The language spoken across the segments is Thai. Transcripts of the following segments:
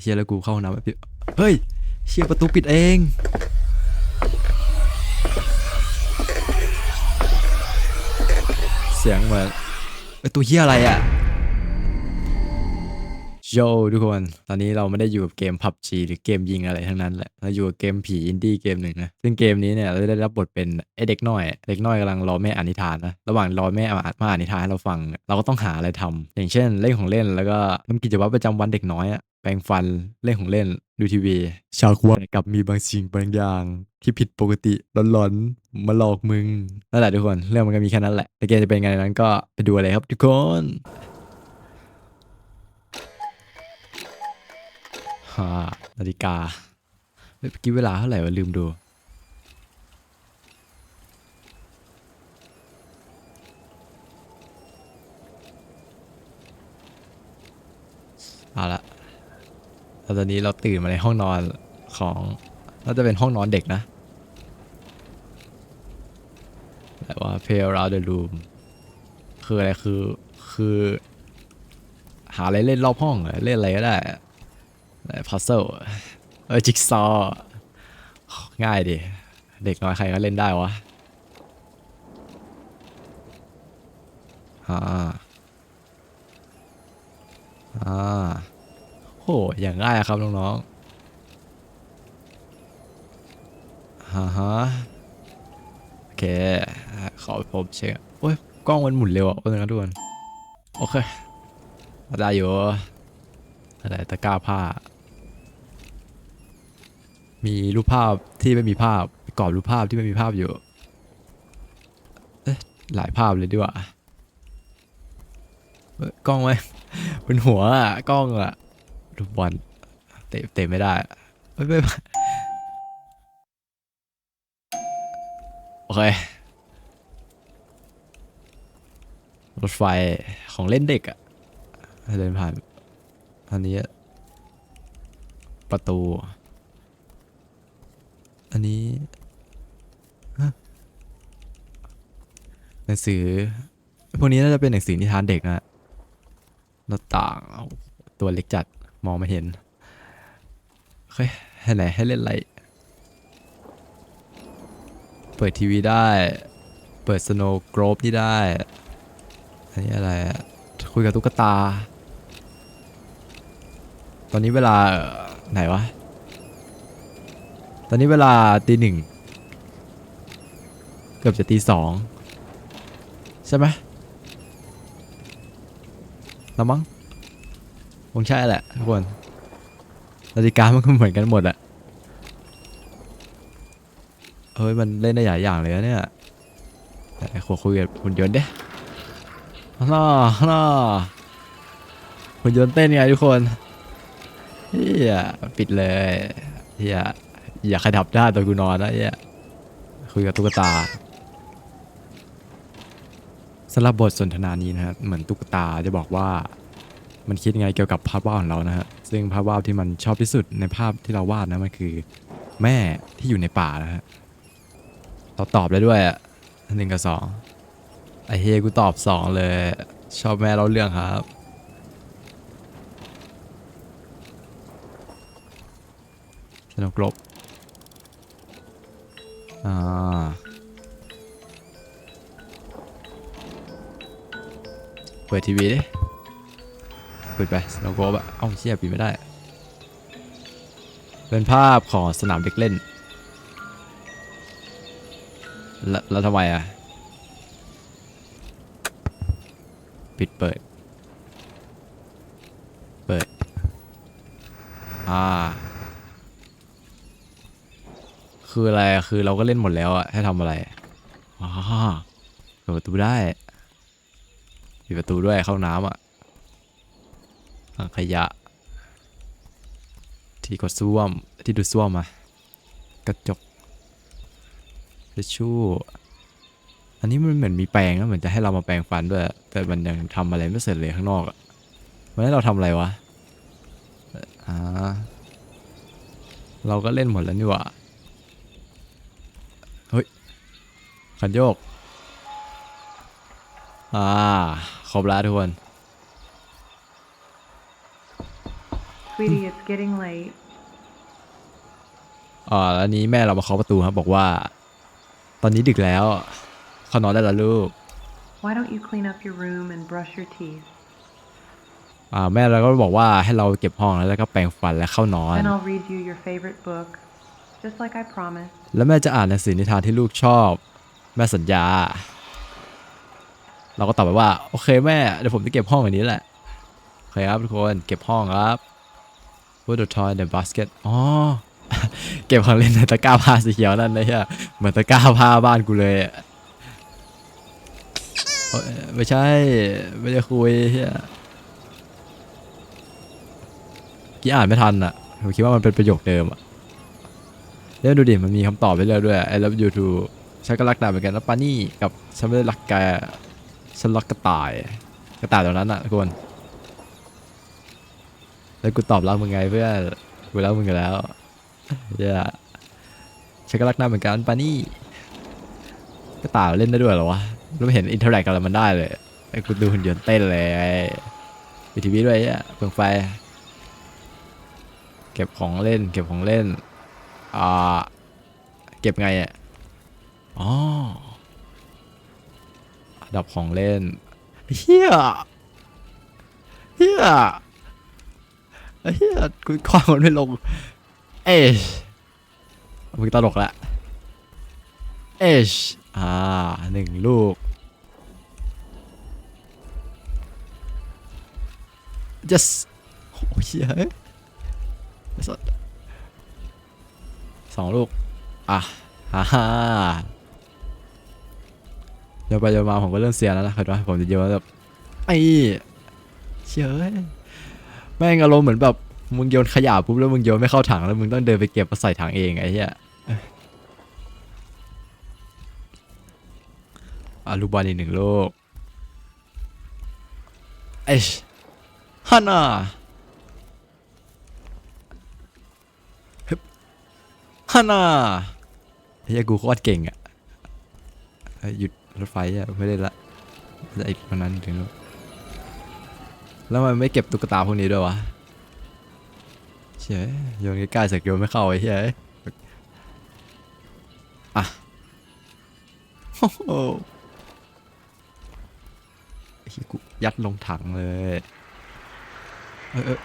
เชียแล้วกูเข้าห้องน้ำแบบพี่เฮ้ยเชียประตูปิดเองเสียงเหมือนเอ้ยตัวเฮียอะไรอะโยทุกคน ตอนนี้เราไม่ได้อยู่กับเกม PUBG หรือเกมยิงอะไรทั้งนั้นแหละ เราอยู่กับเกมผีอินดี้เกมหนึ่งนะ ซึ่งเกมนี้เนี่ยเราได้รับบทเป็นไอเด็กน้อย เด็กน้อยกำลังรอแม่อ่านนิทานนะ ระหว่างรอแม่อ่ามาอ่านนิทานให้เราฟัง เราก็ต้องหาอะไรทำอย่างเช่นเล่นของเล่นแล้วก็ทำกิจวัตรประจำวันเด็กน้อยอะ ปรงฟันเล่นของเล่นดูทีวี ชาววัดกับมีบางสิ่งบางอย่าง ที่ผิดปกติหลอนๆ มาหลอกมึงนั่นแหละทุกคน เรื่องมันก็มีแค่นั้นแหละ แต่เกมจะเป็นไงนั้นก็ไปดูอะไรครับทุกคนฮ่านาฬิกาเฮ้ยเมื่อกี้เวลาเท่าไหร่วะลืมดูเอาละ แล้วตอนนี้เราตื่นมาในห้องนอนของน่าจะเป็นห้องนอนเด็กนะแต่ว่า play around the room คืออะไรคือคือ หาอะไรเล่นรอบห้องเล่นอะไรก็ได้พัซเซิลเออจิ๊กซอง่ายดิ เด็กน้อยใครก็เล่นได้วะอ่าอ่า โหอย่างง่ายอะครับน้องๆฮ่าฮะโอเค ขอผมเช็คโอ้ยกล้องมันหมุนเร็วอะเพื่อนกันทุกคนโอเคได้อยู่อะไรตะกร้าผ้า มีรูปภาพที่ไม่มีภาพกรอบรูปภาพที่ไม่มีภาพอยู่เอ๊ะหลายภาพเลยดีกว่ากล้องไหมเป็นหัวอะกล้องอะ รูปบอลเตะเตะไม่ได้เอ้ยไม่ไม่โอเครถไฟของเล่นเด็กอะเดินผ่านอันนี้ ประตู อันนี้หนังสือ พวกนี้น่าจะเป็นหนังสือนิทานเด็กนะหน้าต่างตัวเล็กจัด มองไม่เห็นเฮ้ยให้ไหนให้เล่นไร เปิดทีวีได้ เปิดสโนว์กรอบนี่ได้ อันนี้อะไรอะคุยกับตุ๊กตา ตอนนี้เวลาไหนวะ ตอนนี้เวลาตีหนึ่งเกือบจะตีสองใช่ไหมแล้วมั้ง งใช่แหละทุกคนนาฬิกามันก็เหมือนกันหมดอะเฮ้ยมันเล่นได้หลายอย่างเลยนะเนี่ยไหนขอคุยกับหุ่นยนต์เด้น่าน่าหุ่นยนต์เต้นไงทุกคนเฮียปิดเลยเฮียอยากขยับได้ตอนกูนอนนะเฮียคุยกับตุ๊กตาสำหรับบทสนทนานี้นะครับเหมือนตุ๊กตาจะบอกว่า มันคิดยังไงเกี่ยวกับภาพวาดของเรานะฮะซึ่งภาพวาดที่มันชอบที่สุดในภาพที่เราวาดนะมันคือ แม่ที่อยู่ในป่านะฮะเราตอบได้ด้วยอะหนึ่งกับสองไอเฮกูตอบสองเลย ชอบแม่เราเรื่องครับสนุกลบอ่าเปิดทีวีดิ ปิดไปสนุกบอะเอ้าเชี่ยปิดไม่ได้ เป็นภาพของสนามเด็กเล่นแล้วแล้วทำไมอะปิดเปิด เปิด อ่า คืออะไร คือเราก็เล่นหมดแล้วอะให้ทำอะไรอ๋อเปิดประตูได้ ปิดประตูด้วยเข้าน้ำอะ ถังขยะ ที่กดซ่วมที่ดูดซ่วมอะกระจกทิชชู่อันนี้มันเหมือนมีแปรงนะเหมือนจะให้เรามาแปรงฟันด้วย แต่มันยังทำอะไรไม่เสร็จเลยข้างนอกอะมันให้เราทำอะไรวะอ่าเราก็เล่นหมดแล้วนี่หว่าเฮ้ยขันโยก อ่า ครบแล้วทุกคน Sweetie, it's getting late. อ่าแล้วนี้แม่เรามาเคาะประตูครับบอกว่า ตอนนี้ดึกแล้วเข้านอนได้แล้วลูก Why don't you clean up your room and brush your teeth? อ่าแม่เราก็บอกว่าให้เราเก็บห้องแล้วก็แปรงฟันและเข้านอน Then I'll read you your favorite book, just like I promised. แล้วแม่จะอ่านหนังสือนิทานที่ลูกชอบ แม่สัญญา เราก็ตอบไปว่า โอเคแม่เดี๋ยวผมจะเก็บห้องอันนี้แหละโอเคครับทุกคนเก็บห้องครับ Put the toy in the basket อ๋อ เก็บของเล่นในตะกร้าผ้าสีเขียวนั่นเลยอะเหมือนตะกร้าผ้าบ้านกูเลยอะโอ๊ยไม่ใช่ ไม่ได้คุยเฮียกี่อ่านไม่ทันอะผมคิดว่ามันเป็นประโยคเดิมอะแล้วดูดิ มันมีคำตอบไปเรื่อยด้วย I love you too ฉันก็รักนายเหมือนกันแล้วปานี่กับฉันไม่ได้รักแกฉันรักกระต่าย กระต่ายตัวนั้นอะทุกคน แล้วกูตอบรักมึงไงเพื่อนกูรักมึงอยู่แล้วเดี๋ยฉันก็รักน้าเหมือนกันปานี่กระต่ายเล่นได้ด้วยเหรอวะแล้วไม่เห็นอินเทอร์แอคกับอะไรมันได้เลยไอ้กูดูหุ่นยนต์เต้นเลยมีทีวีด้วยอะเปลืองไฟ เก็บของเล่น เก็บของเล่นอ่าเก็บไงอะอ๋อดับของเล่นเฮียเฮีย เฮียกูคว้างมันไม่ลง เอชมึงตลกละเอชอ่าหนึ่งลูก just โอ้ยเหี้ยเอ้ยสัสสองลูก อะฮ่าฮ่าเดี๋ยวไปเดี๋ยวมาผมก็เริ่มเสียแล้วนะเห็นไหมผมจะโยนแบบไอ้เชื่อย แม่งอารมณ์เหมือนแบบมึงโยนขยะปุ๊บแล้วมึงโยนไม่เข้าถังแล้วมึงต้องเดินไปเก็บมาใส่ถังเองไอ้เหี้ยอะลูกบอลอีกหนึ่งโลกเอ้ฮันน่าฮันน่าเฮียกูโคตรเก่งอะหยุดรถไฟอะไม่ได้ละจะอีกวันนั้นถึงแล้ว แล้วมันไม่เก็บตุ๊กตาพวกนี้ด้วยวะเชี่ยโยนใกล้ๆเสกโยนไม่เข้าไอ้เหี้ยอะโอ้โหยกูยัดลงถังเลยเออเออ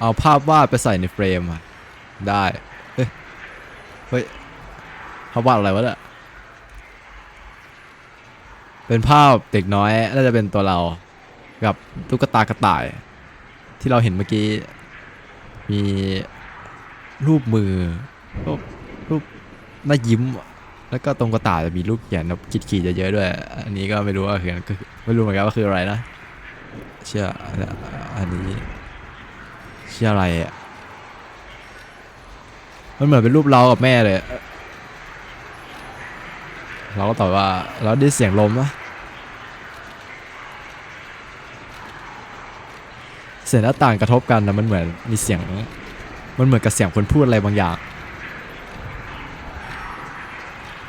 เอาภาพวาดไปใส่ในเฟรมอะ ได้ เฮ้ย เฮ้ยภาพวาดอะไรวะเนี่ย เป็นภาพเด็กน้อยน่าจะเป็นตัวเรา กับตุ๊กตากระต่าย ที่เราเห็นเมื่อกี้ มีรูปมือ รูปรูปหน้ายิ้ม แล้วก็ตรงกระต่ายจะมีรูปเขียนแบบขีดๆเยอะๆด้วย อันนี้ก็ไม่รู้ว่าคือไม่รู้เหมือนกันว่าคืออะไรนะ เชื่ออันนี้เชื่ออะไรอะมันเหมือนเป็นรูปเรากับแม่เลย เราก็ตอบว่าเราได้เสียงลมนะเสียงหน้าต่างกระทบกันนะมันเหมือนมีเสียง มันเหมือนกับเสียงคนพูดอะไรบางอย่าง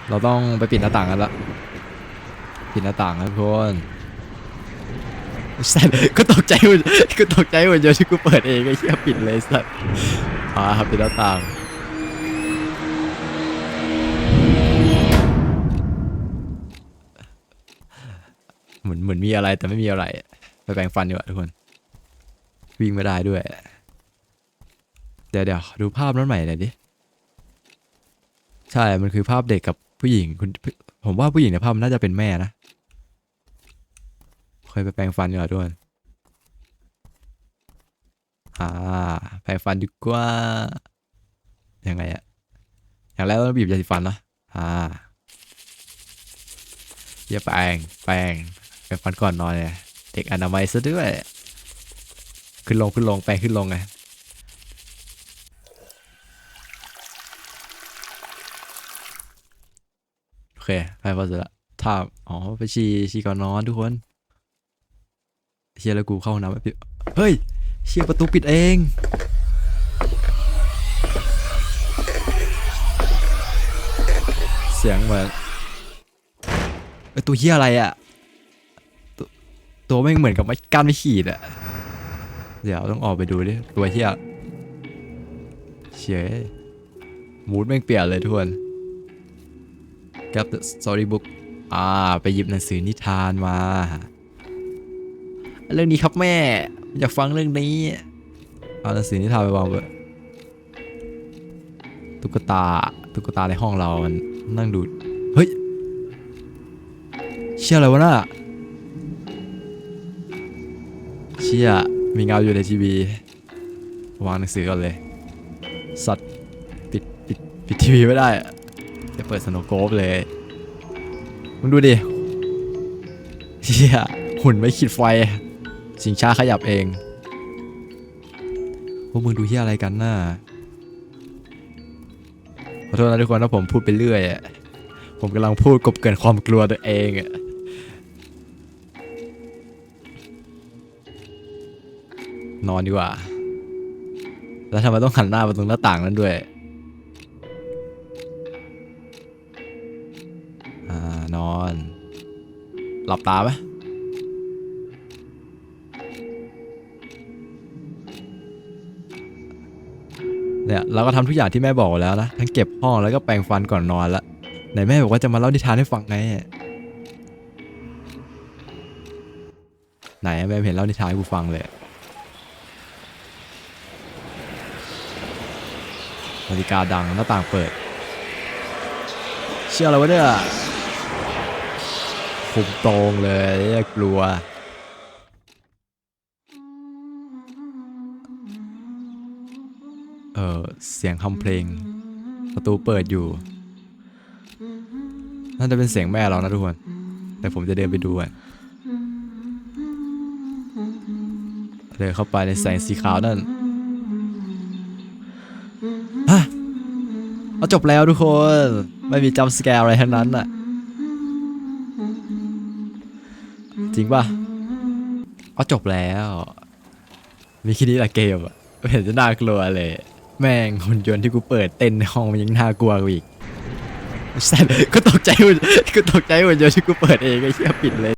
เราต้องไปปิดหน้าต่างกันละปิดหน้าต่างครับทุกคนสัตว์ก็ตกใจหมดก็ตกใจหมดเดี๋ยวที่กูเปิดเองไอ้เหี้ยปิดเลยสัตว์อ่าครับปิดหน้าต่าง เหมือนเหมือนมีอะไรแต่ไม่มีอะไร ไปแปรงฟันดีกว่าทุกคน วิ่งไม่ได้ด้วย เดี๋ยวเดี๋ยวดูภาพนั้นใหม่หน่อยดิ ใช่ มันคือภาพเด็กกับผู้หญิงคุณผมว่าผู้หญิงในภาพมันน่าจะเป็นแม่นะเคยไปแปรงฟันดีกว่าด้วยอ่าแปรงฟันดีกว่า ยังไงอะอย่างแรกต้องบีบยาสีฟันนะอ่าเยี่ยแปรงแปรง แปรงฟันก่อนนอนเนี่ยเด็กอนามัยซะด้วย ขึ้นลงขึ้นลงแปรงขึ้นลงไงโอเคไปพอเสร็จละถ้าอ๋อไปฉี่ฉี่ก่อนนอนทุกคนเชียแล้วกูเข้าห้องน้ำแบบเฮ้ยเชียประตูปิดเองเสียงเหมือนไอตัวเฮียอะไรอะ ตัวตัวแม่งเหมือนกับไม้ก้านไม่ขีดอะเดี๋ยวต้องออกไปดูดิตัวเฮียเฉยมูดแม่งเปลี่ยนเลยทุกคนกับ story book อ่า ไปหยิบหนังสือนิทานมา เรื่องนี้ครับแม่ อยากฟังเรื่องนี้ เอาหนังสือนิทานไปวางไว้ตุ๊กตา ตุ๊กตาในห้องเรา มันนั่งดู เฮ้ย เชี่ยอะไรวะน่ะ ชี่ยมีเงาอยู่ในทีวีวางหนังสือก่อนเลย สัตว์ปิดปิดปิดทีวีไม่ได้อะจะเปิดสโนโกฟเลยมึงดูดิเชี่ยหุ่นไม่ขีดไฟ สิงช้าขยับเองพวกมึงดูเฮียอะไรกันน่ะขอโทษนะทุกคนถ้าผมพูดไปเรื่อยผมกำลังพูดกบเกินความกลัวตัวเองอะ นอนดีกว่า แล้วทำไมต้องหันหน้าไปตรงหน้าต่างนั้นด้วย อ่า นอน หลับตาไหมเนี่ยเราก็ทำทุกอย่างที่แม่บอกแล้วนะทั้งเก็บห้องแล้วก็แปรงฟันก่อนนอนละไหนแม่บอกว่าจะมาเล่านิทานให้ฟังไงไหนแม่เห็นเล่านิทานให้กูฟังเลย นาฬิกาดังหน้าต่างเปิด เชื่ออะไรวะเนี่ยคุมตรงเลยกลัว เออเสียงคำเพลง ประตูเปิดอยู่ น่าจะเป็นเสียงแม่เรานะทุกคน แต่ผมจะเดินไปดูอะเดินเข้าไปในแสงสีขาวนั่น ฮะเอาจบแล้วทุกคน ไม่มีจัมสแกร์อะไรทั้งนั้นอะจริงป่ะเอาจบแล้ว มีแค่นี้แหละเกมอะเห็นจะน่ากลัวเลย แม่งหุ่นยนต์ที่กูเปิดเต้นในห้องมันยังน่ากลัวกว่าอีกสัตว์ก็ตกใจหุ่นก็ตกใจหุ่นยนต์ที่กูเปิดเองไอ้เหี้ยปิดเลย